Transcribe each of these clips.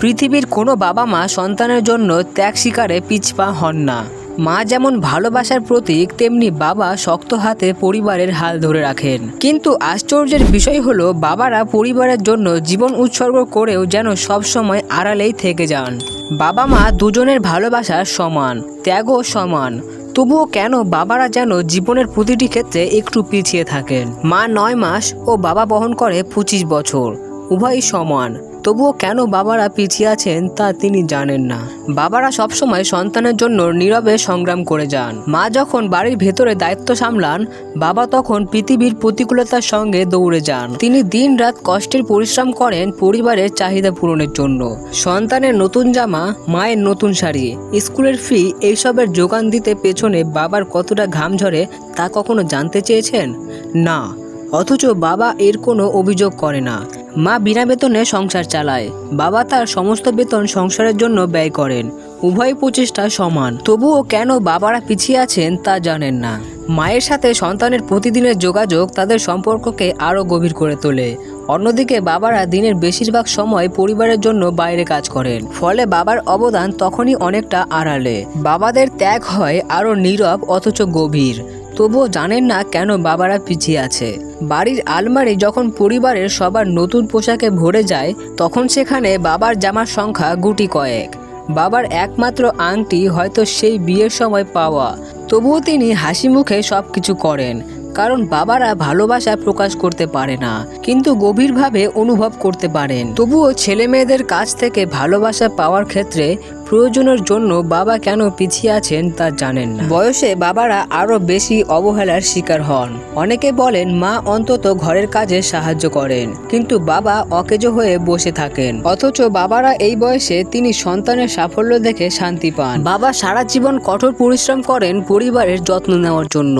পৃথিবীর কোনো বাবা মা সন্তানের জন্য ত্যাগ স্বীকারে পিছপা হন না। মা যেমন ভালোবাসার প্রতীক, তেমনি বাবা শক্ত হাতে পরিবারের হাল ধরে রাখেন। কিন্তু আশ্চর্যের বিষয় হলো, বাবারা পরিবারের জন্য জীবন উৎসর্গ করেও যেন সবসময় আড়ালেই থেকে যান। বাবা মা দুজনের ভালোবাসা সমান, ত্যাগও সমান। তবুও কেন বাবারা যেন জীবনের প্রতিটি ক্ষেত্রে একটু পিছিয়ে থাকেন? মা নয় মাস ও বাবা বহন করে পঁচিশ বছর, উভয়ই সমান। তবুও কেন বাবারা পিছিয়ে আছেন তা তিনি জানেন না। বাবারা সবসময় সন্তানের জন্য নীরবে সংগ্রাম করে যান। মা যখন বাড়ির ভেতরে দায়িত্ব সামলান, বাবা তখন পৃথিবীর প্রতিকূলতার সঙ্গে দৌড়ে যান। তিনি দিন রাত কষ্টের পরিশ্রম করেন পরিবারের চাহিদা পূরণের জন্য। সন্তানের নতুন জামা, মায়ের নতুন শাড়ি, স্কুলের ফি, এইসবের যোগান দিতে পেছনে বাবার কতটা ঘাম ঝরে তা কখনো জানতে চেয়েছেন? না। অথচ বাবা এর কোনো অভিযোগ করে না। মা বিনা বেতনে সংসার চালায়। বাবা তার সমস্ত বেতন সংসারের জন্য ব্যয় করেন। উভয় প্রচেষ্টা সমান। তবুও কেন বাবারা পিছিয়ে আছেন তা জানেন না। মায়ের সাথে সন্তানের প্রতিদিনের যোগাযোগ তাদের সম্পর্ককে আরও গভীর করে তোলে। অন্যদিকে বাবারা দিনের বেশিরভাগ সময় পরিবারের জন্য বাইরে কাজ করেন। ফলে বাবার অবদান তখনই অনেকটা আড়ালে। বাবাদের ত্যাগ হয় আরও নীরব অথচ গভীর। তবুও জানেন না কেন বাবারা পিছিয়ে আছে। বাড়ির আলমারি যখন পরিবারের সবার নতুন পোশাকে ভরে যায়, তখন সেখানে বাবার জামার সংখ্যা গুটি কয়েক। বাবার একমাত্র আংটি হয়তো সেই বিয়ের সময় পাওয়া। তবুও তিনি হাসি মুখে সব কিছু করেন। কারণ বাবারা ভালোবাসা প্রকাশ করতে পারে না, কিন্তু গভীরভাবে অনুভব করতে পারেন। তবুও ছেলে মেয়েদের কাছ থেকে ভালোবাসা পাওয়ার ক্ষেত্রে প্রয়োজনের জন্য বাবা কেন পিছিয়ে আছেন তা জানেন না। বয়সে বাবারা আরও বেশি অবহেলার শিকার হন। অনেকে বলেন, মা অন্তত ঘরের কাজে সাহায্য করেন। কিন্তু বাবা অকেজো হয়ে বসে থাকেন। অথচ বাবারা এই বয়সে তিনি সন্তানের সাফল্য দেখে শান্তি পান। বাবা সারা জীবন কঠোর পরিশ্রম করেন পরিবারের যত্ন নেওয়ার জন্য।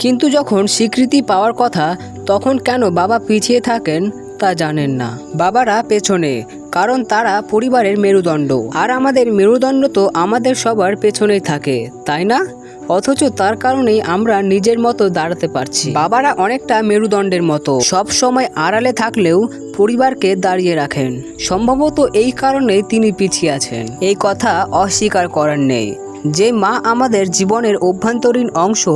কিন্তু যখন স্বীকৃতি পাওয়ার কথা, তখন কেন বাবা পিছিয়ে থাকেন তা জানেন না। বাবারা পেছনে, কারণ তারা পরিবারের মেরুদণ্ড। আর আমাদের মেরুদণ্ড তো আমাদের সবার পেছনেই থাকে, তাই না? অথচ তার কারণেই আমরা নিজের মতো দাঁড়াতে পারছি। বাবারা অনেকটা মেরুদণ্ডের মতো, সব সময় আড়ালে থাকলেও পরিবারকে দাঁড়িয়ে রাখেন। সম্ভবত এই কারণেই তিনি পিছিয়ে আছেন। এই কথা অস্বীকার করার নেই যে মা আমাদের জীবনের অভ্যন্তরীণ অংশ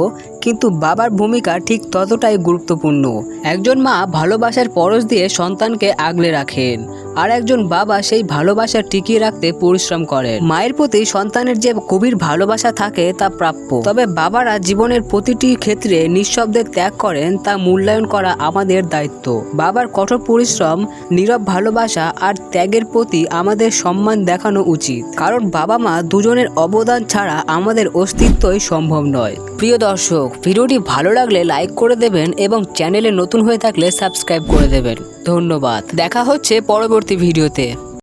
কিন্তু বাবার ভূমিকা ঠিক ততটাই গুরুত্বপূর্ণ। একজন মা ভালোবাসার পরশ দিয়ে সন্তানকে আগলে রাখেন, আর একজন বাবা সেই ভালোবাসা টিকিয়ে রাখতে পরিশ্রম করেন। মায়ের প্রতি সন্তানের যে গভীর ভালোবাসা থাকে তা প্রাপ্য। তবে বাবারা জীবনের প্রতিটি ক্ষেত্রে নিঃশব্দে ত্যাগ করেন তা মূল্যায়ন করা আমাদের দায়িত্ব। বাবার কঠোর পরিশ্রম, নীরব ভালোবাসা আর ত্যাগের প্রতি আমাদের সম্মান দেখানো উচিত। কারণ বাবা মা দুজনের অবদান ছাড়া আমাদের অস্তিত্বই সম্ভব নয়। প্রিয় দর্শক, ভিডিওটি ভালো লাগলে লাইক করে দেবেন এবং চ্যানেলে নতুন হয়ে থাকলে সাবস্ক্রাইব করে দেবেন। ধন্যবাদ। দেখা হচ্ছে পরবর্তী ভিডিওতে।